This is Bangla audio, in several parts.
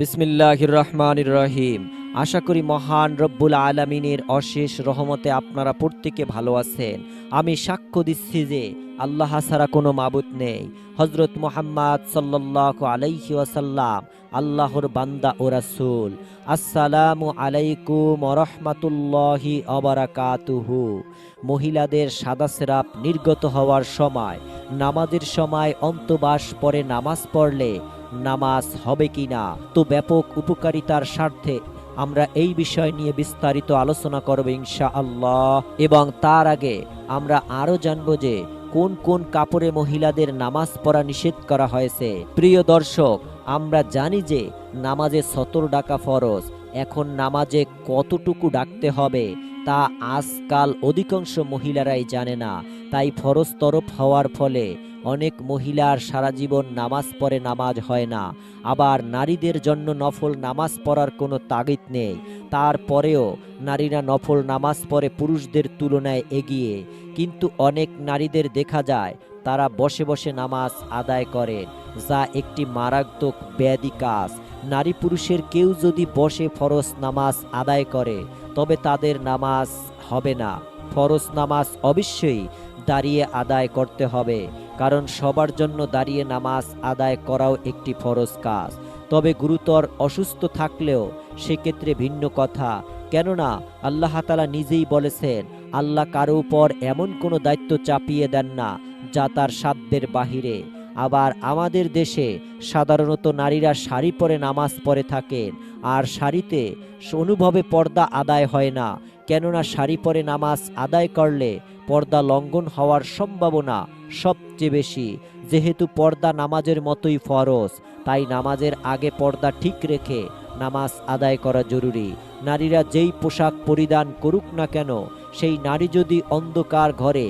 বিসমিল্লাহির রহমানির রহিম আশা করি মহান রব্বুল আলমিনের অশেষ রহমতে আপনারা প্রত্যেকে ভালো আছেন। আমি সাক্ষ্য দিচ্ছি যে আল্লাহ ছাড়া কোনো মাবুত নেই। হজরত মোহাম্মদ সাল্লাহ আলাইহি ওয়াসাল্লাম, আল্লাহর বান্দা ও রাসূল। আসসালামু আলাইকুম রহমাতুল্লাহি অবরাকাতুহু মহিলাদের সাদা সেরাপ নির্গত হওয়ার সময়, নামাজের সময় অন্তবাস পরে নামাজ পড়লে নামাজ হবে কি না? তো ব্যাপক উপকারিতার স্বার্থে আমরা এই বিষয় নিয়ে বিস্তারিত আলোচনা করব ইনশা আল্লাহ এবং তার আগে আমরা আরও জানব যে কোন কোন কাপড়ে মহিলাদের নামাজ পড়া নিষেধ করা হয়েছে। প্রিয় দর্শক, আমরা জানি যে নামাজে সতর ডাকা ফরজ। এখন নামাজে কতটুকু ডাকতে হবে? তা আজকাল অধিকাংশ মহিলারাই জানে না। তাই ফরজ তরফ হওয়ার ফলে অনেক মহিলার সারা জীবন নামাজ পড়ে নামাজ হয় না। আবার নারীদের জন্য নফল নামাজ পড়ার কোনো তাগিদ নেই। তারপরেও নারীরা নফল নামাজ পড়ে পুরুষদের তুলনায় এগিয়ে। কিন্তু অনেক নারীদের দেখা যায়, তারা বসে বসে নামাজ আদায় করেন, যা একটি মারাত্মক ব্যাধি কাজ। নারী পুরুষের কেউ যদি বসে ফরজ নামাজ আদায় করে, তবে তাদের নামাজ হবে না। ফরজ নামাজ অবশ্যই দাঁড়িয়ে আদায় করতে হবে, কারণ সবার জন্য দাঁড়িয়ে নামাজ আদায় করাও একটি ফরজ কাজ। তবে গুরুতর অসুস্থ থাকলেও সেক্ষেত্রে ভিন্ন কথা। কেননা, আল্লাহ তালা নিজেই বলেছেন, আল্লাহ কারও উপর এমন কোনো দায়িত্ব চাপিয়ে দেন না যা তার সাধ্যের বাহিরে। আবার আমাদের দেশে সাধারণত নারীরা শাড়ি পরে নামাজ পড়ে থাকেন আর শাড়িতে অনুভবে পর্দা আদায় হয় না। কেননা শাড়ি পরে নামাজ আদায় করলে পর্দা লঙ্ঘন হওয়ার সম্ভাবনা সবচেয়ে বেশি। যেহেতু পর্দা নামাজের মতোই ফরজ, তাই নামাজের আগে পর্দা ঠিক রেখে নামাজ আদায় করা জরুরি। নারীরা যেই পোশাক পরিধান করুক না কেন, সেই নারী যদি অন্ধকার ঘরে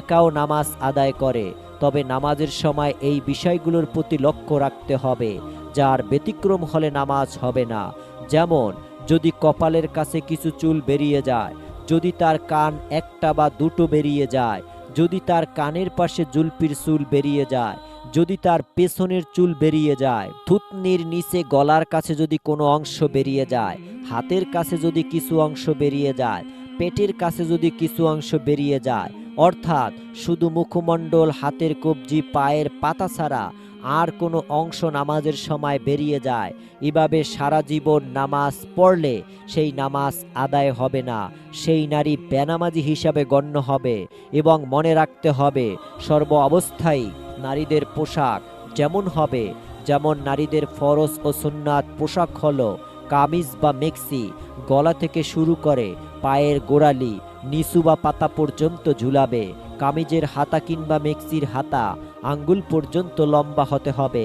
একাও নামাজ আদায় করে তবে নামাজের সময় এই বিষয়গুলোর প্রতি লক্ষ্য রাখতে হবে, যার ব্যতিক্রম হলে নামাজ হবে না। যেমন, যদি কপালের কাছে কিছু চুল বেরিয়ে যায়, যদি তার কান একটা বা দুটো বেরিয়ে যায়, যদি তার কানের পাশে জুলপির চুল বেরিয়ে যায়, যদি তার পেছনের চুল বেরিয়ে যায়, থুতনির নিচে গলার কাছে যদি কোনো অংশ বেরিয়ে যায়, হাতের কাছে যদি কিছু অংশ বেরিয়ে যায়, পেটের কাছে যদি কিছু অংশ বেরিয়ে যায় অর্থাৎ শুধু মুখমণ্ডল, হাতের কবজি, পায়ের পাতা ছাড়া আর কোনো অংশ নামাজের সময় বেরিয়ে যায়। এভাবে সারা জীবন নামাজ পড়লে সেই নামাজ আদায় হবে না। সেই নারী বেনামাজি হিসাবে গণ্য হবে এবং মনে রাখতে হবে সর্ব অবস্থায় নারীদের পোশাক যেমন হবে, যেমন নারীদের ফরজ ও সুন্নাত পোশাক হলো কামিজ বা মেক্সি, গলা থেকে শুরু করে পায়ের গোড়ালি নিচু বা পাতা পর্যন্ত ঝুলাবে, কামিজের হাতা কিংবা মেক্সির হাতা, আঙ্গুল পর্যন্ত লম্বা হতে হবে,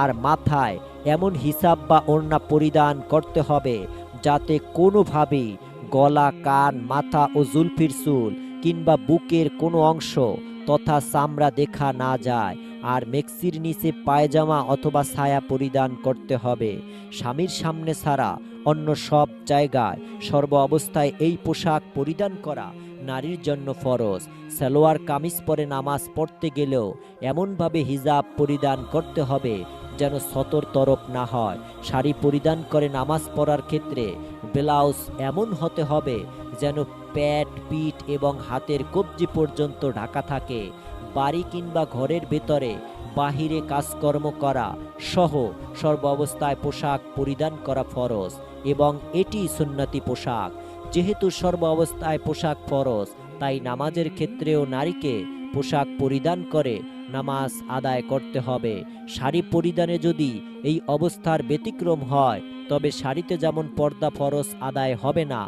আর মাথায় এমন হিসাব বা ওড়না পরিধান করতে হবে যাতে কোনোভাবেই গলা, কান, মাথা ও জুলফির চুল কিংবা বুকের কোনো অংশ তথা চামড়া দেখা না যায়, আর মেক্সির নিচে পায়জামা অথবা ছায়া পরিধান করতে হবে। স্বামীর সামনে ছাড়া অন্য সব জায়গায় সর্ব অবস্থায় এই পোশাক পরিধান করা নারীর জন্য ফরজ। সালোয়ার কামিজ পরে নামাজ পড়তে গেলেও এমনভাবে হিজাব পরিধান করতে হবে যেন সতর তরফ না হয়। শাড়ি পরিধান করে নামাজ পড়ার ক্ষেত্রে ব্লাউজ এমন হতে হবে যেন প্যাট পিঠ এবং হাতের কবজি পর্যন্ত ঢাকা থাকে। বাড়ি কিংবা ঘরের ভেতরে বাহিরে কাজকর্ম করা সহ সর্ব অবস্থায় পোশাক পরিধান করা ফরজ এবং এটি সুন্নতি পোশাক। যেহেতু সর্ব অবস্থায় পোশাক ফরজ, তাই নামাজের ক্ষেত্রেও নারীকে পোশাক পরিধান করে নামাজ আদায় করতে হবে। শাড়ি পরিধানে যদি এই অবস্থার ব্যতিক্রম হয়, তবে শাড়িতে যেমন পর্দা ফরজ আদায় হবে না,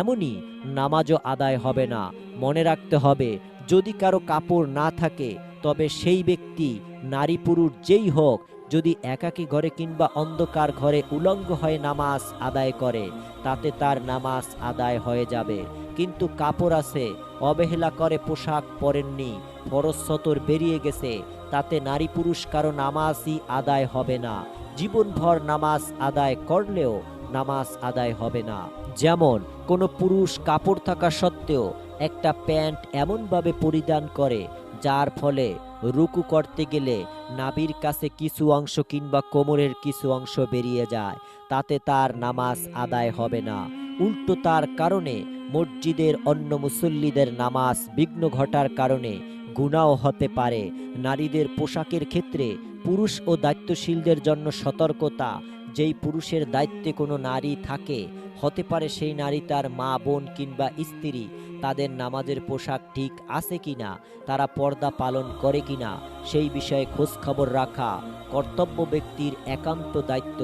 এমনই নামাজও আদায় হবে না। মনে রাখতে হবে, যদি কারও কাপড় না থাকে, তবে সেই ব্যক্তি নারী পুরুষ যেই হোক, যদি একাকী ঘরে কিংবা অন্ধকার ঘরে উলঙ্গ হয়ে নামাজ আদায় করে, তাতে তার নামাজ আদায় হয়ে যাবে। কিন্তু কাপড় আছে, অবহেলা করে পোশাক পরেননি, ফরজ সতর বেরিয়ে গেছে, তাতে নারী পুরুষ কারও নামাজই আদায় হবে না। জীবনভর নামাজ আদায় করলেও নামাজ আদায় হবে না। যেমন, কোনো পুরুষ কাপড় থাকা সত্ত্বেও একটা প্যান্ট এমনভাবে পরিধান করে যার ফলে রুকু করতে গেলে নাবির কাছে কিছু অংশ কিংবা কোমরের কিছু অংশ বেরিয়ে যায়। তাতে তার নামাজ আদায় হবে না। উল্টো তার কারণে মসজিদের অন্য মুসল্লিদের নামাজ বিঘ্ন ঘটার কারণে গুণাও হতে পারে। নারীদের পোশাকের ক্ষেত্রে পুরুষ ও দায়িত্বশীলদের জন্য সতর্কতা। যেই পুরুষের দায়িত্বে কোনো নারী থাকে, হতে পারে সেই নারী তার মা, বোন কিংবা স্ত্রী, তাদের নামাজের পোশাক ঠিক আছে কিনা, তারা পর্দা পালন করে কিনা, সেই বিষয়ে খোঁজখবর রাখা কর্তব্য ব্যক্তির একান্ত দায়িত্ব।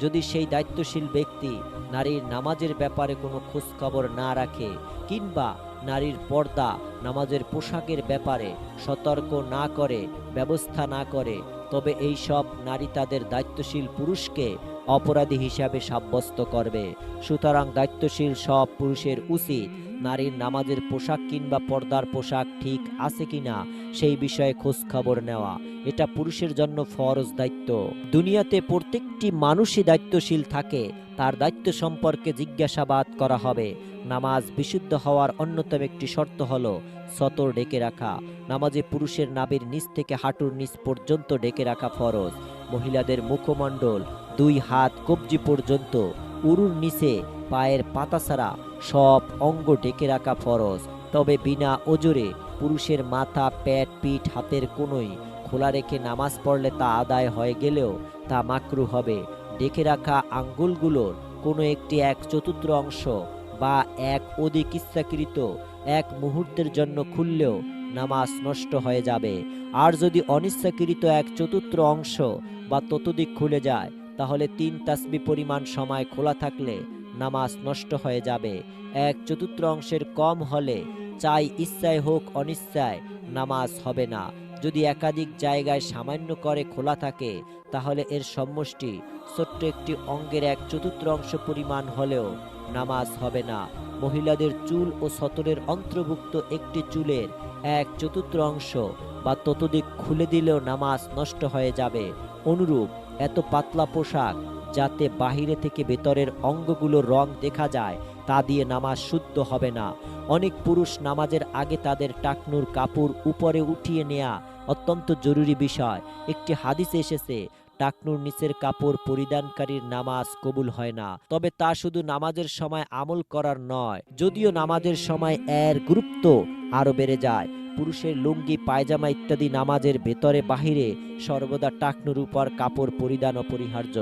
যদি সেই দায়িত্বশীল ব্যক্তি নারীর নামাজের ব্যাপারে কোনো খোঁজখবর না রাখে কিংবা নারীর পর্দা নামাজের পোশাকের ব্যাপারে সতর্ক না করে, ব্যবস্থা না করে, তবে এই সব নারী তাদের দায়িত্বশীল পুরুষকে অপরাধী হিসাবে সাব্যস্ত করবে। সুতরাং দায়িত্বশীল সব পুরুষের উচিত নারীর নামাজের পোশাক কিংবা পর্দার পোশাক ঠিক আছে কিনা সেই বিষয়ে খোঁজ খবর নেওয়া। এটা পুরুষের জন্য ফরজ দায়িত্ব। দুনিয়াতে প্রত্যেকটি মানুষই দায়িত্বশীল থাকে, তার দায়িত্ব সম্পর্কে জিজ্ঞাসাবাদ করা হবে। নামাজ বিশুদ্ধ হওয়ার অন্যতম একটি শর্ত হল সতর ডেকে রাখা। নামাজে পুরুষের নাবির নিচ থেকে হাঁটুর নিচ পর্যন্ত ডেকে রাখা ফরজ। মহিলাদের মুখমণ্ডল, দুই হাত কবজি পর্যন্ত, উরুর নিচে পায়ের পাতা ছাড়া সব অঙ্গ ডেকে রাখা ফরজ। তবে বিনা ওজরে পুরুষের মাথা প্যাট পিঠ, হাতের কোনোই খোলা রেখে নামাজ পড়লে তা আদায় হয়ে গেলেও তা মাকরু হবে। ডেকে রাখা আঙ্গুলগুলোর কোনো একটি এক চতুর্থ অংশ বা এক অধিক ইচ্ছাকৃত এক মুহূর্তের জন্য খুললেও নামাজ নষ্ট হয়ে যাবে। আর যদি অনিচ্ছাকৃত এক চতুর্থ অংশ বা ততোধিক খুলে যায়, তাহলে তিন তাসবি পরিমাণ সময় খোলা থাকলে নামাজ নষ্ট হয়ে যাবে। এক চতুর্থ অংশের কম হলে চাই ইচ্ছায় হোক অনিচ্ছায় নামাজ হবে না। যদি একাধিক জায়গায় সামান্য করে খোলা থাকে, তাহলে এর সমষ্টি ছোট্ট একটি অঙ্গের এক চতুর্থ অংশ পরিমাণ হলেও নামাজ হবে না। মহিলাদের চুল ও সতরের অন্তর্ভুক্ত একটি চুলের এক চতুর্থ অংশ বা ততোধিক খুলে দিলেও নামাজ নষ্ট হয়ে যাবে। অনুরূপ এত পাতলা পোশাক যাতে বাহিরে থেকে ভেতরের অঙ্গগুলোর রং দেখা যায়, তা দিয়ে নামাজ শুদ্ধ হবে না। অনেক পুরুষ নামাজের আগে তাদের টাকনুর কাপড় উপরে উঠিয়ে নেয়া অত্যন্ত জরুরি বিষয়। একটি হাদিসে এসেছে টাকনুর নিচের কাপড় পরিধানকারীর নামাজ কবুল হয় না, তবে তা শুধু নামাজের সময় আমল করার নয়, যদিও নামাজের সময় এর গুরুত্ব আরও বেড়ে যায়। পুরুষের লুঙ্গি, পায়জামা ইত্যাদি নামাজের ভেতরে বাহিরে সর্বদা টাকনুর উপর কাপড় পরিধান অপরিহার্য।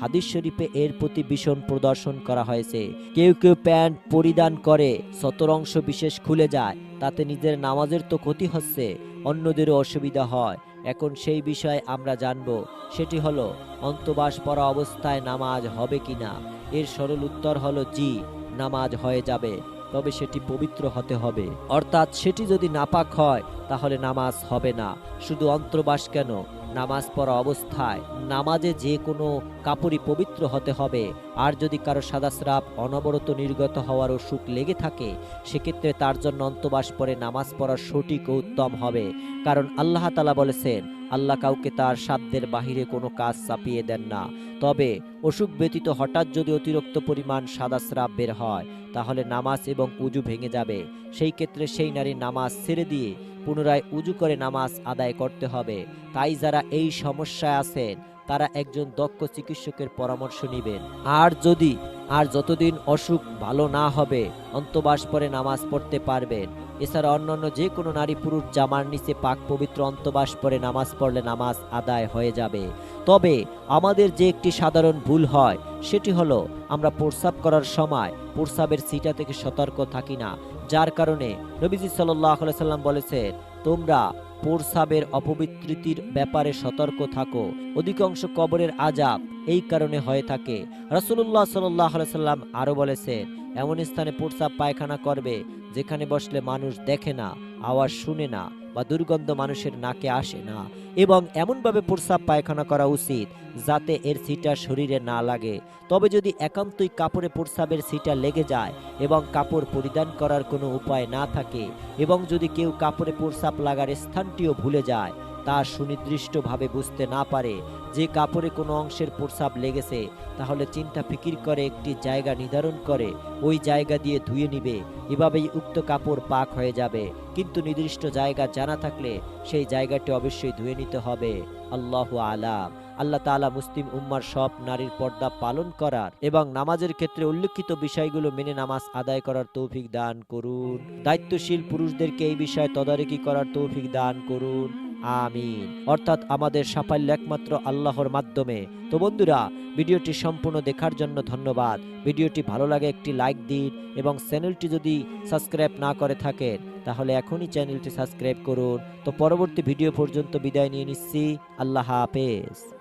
হাদিস শরীফে এর প্রতি ভীষণ প্রদর্শন করা হয়েছে। কেউ কেউ প্যান্ট পরিধান করে সতর অংশ বিশেষ খুলে যায়, তাতে নিজের নামাজের তো ক্ষতি হচ্ছে, অন্যদেরও অসুবিধা হয়। এখন সেই বিষয়ে আমরা জানব। সেটি হলো, অন্তবাস পড়া অবস্থায় নামাজ হবে কিনা? এর সরল উত্তর হলো, জি, নামাজ হয়ে যাবে, তবে সেটি পবিত্র হতে হবে। অর্থাৎ সেটি যদি নাপাক হয়, তাহলে নামাজ হবে না। শুধু অন্তর্বাস কেন? নামাজ পড়া অবস্থায় নামাজে যে কোনো কাপড়ই পবিত্র হতে হবে। আর যদি কারও সাদা স্রাব অনবরত নির্গত হওয়ার অসুখ লেগে থাকে, সেক্ষেত্রে তার জন্য অন্তবাস পরে নামাজ পড়া সঠিক ও উত্তম হবে। কারণ আল্লাহ তালা বলেছেন, আল্লাহ কাউকে তার সাধ্যের বাহিরে কোনো কাজ চাপিয়ে দেন না। তবে অসুখ ব্যতীত হঠাৎ যদি অতিরিক্ত পরিমাণ সাদা স্রাব বের হয়, তাহলে নামাজ এবং উজু ভেঙে যাবে। সেই ক্ষেত্রে সেই নারী নামাজ ছেড়ে দিয়ে পুনরায় উজু করে নামাজ আদায় করতে হবে। তাই যারা এই সমস্যায় আছেন তারা একজন দক্ষ চিকিৎসকের পরামর্শ নেবেন। আর যদি, আর যতদিন অসুখ ভালো না হবে, অন্তবাস পরে নামাজ পড়তে পারবেন। এছাড়া অন্যান্য যে কোনো নারী পুরুষ জামার নিচে পাক পবিত্র অন্তবাস পরে নামাজ পড়লে নামাজ আদায় হয়ে যাবে। তবে আমাদের যে একটি সাধারণ ভুল হয়, সেটি হলো আমরা প্রস্রাব করার সময় প্রস্রাবের সিটা থেকে সতর্ক থাকি না। যার কারণে নবীজি সাল্লাহ সাল্লাম বলেছেন, তোমরা প্রস্রাবের অপবিত্রিতির ব্যাপারে সতর্ক থাকো। অধিকাংশ কবরের আজাব এই কারণে হয়ে থাকে। রসুল্লাহ সাল্লাহ সাল্লাম আরও বলেছেন এমন স্থানে পোরসাব পায়খানা করবে, যেখানে বসলে মানুষ দেখে না, আওয়াজ শুনে না। বা দুর্গন্ধ মানুষের নাকে আসে না। এবং এমনভাবে প্রস্রাব পায়খানা করা উচিত যাতে এর সিটা শরীরে না লাগে। তবে যদি একান্তই কাপড়ে প্রস্রাবের সিটা লেগে যায় এবং কাপড় পরিধান করার কোনো উপায় না থাকে এবং যদি কেউ কাপড়ে প্রস্রাব লাগার স্থানটিও ভুলে যায় তা সুনির্দিষ্টভাবে বুঝতে না পারে। যে কাপড়ে কোনো অংশের প্রস্রাব লেগেছে, তাহলে চিন্তা ফিকির করে, একটি জায়গা নির্ধারণ করে, ওই জায়গা দিয়ে ধুয়ে নিবে। এভাবেই উক্ত কাপড় পাক হয়ে যাবে। কিন্তু নির্দিষ্ট জায়গা জানা থাকলে, সেই জায়গাটি অবশ্যই ধুয়ে নিতে হবে। আল্লাহ আলাম। আল্লাহ তাআলা মুসলিম উম্মার সব নারীর পর্দা পালন করার এবং নামাজের ক্ষেত্রে উল্লেখিত বিষয়গুলো মেনে নামাজ আদায় করার তৌফিক দান করুন। দায়িত্বশীল পুরুষদেরকে এই বিষয়ে তদারকি করার তৌফিক দান করুন। আমিন। অর্থাৎ আমাদের সাফল্য একমাত্র আল্লাহর মাধ্যমে। তো বন্ধুরা, ভিডিওটি সম্পূর্ণ দেখার জন্য ধন্যবাদ। ভিডিওটি ভালো লাগে একটি লাইক দিন এবং চ্যানেলটি যদি সাবস্ক্রাইব না করে থাকেন, তাহলে এখনই চ্যানেলটি সাবস্ক্রাইব করুন। তো পরবর্তী ভিডিও পর্যন্ত বিদায় নিয়ে নিচ্ছি। আল্লাহ হাফেজ।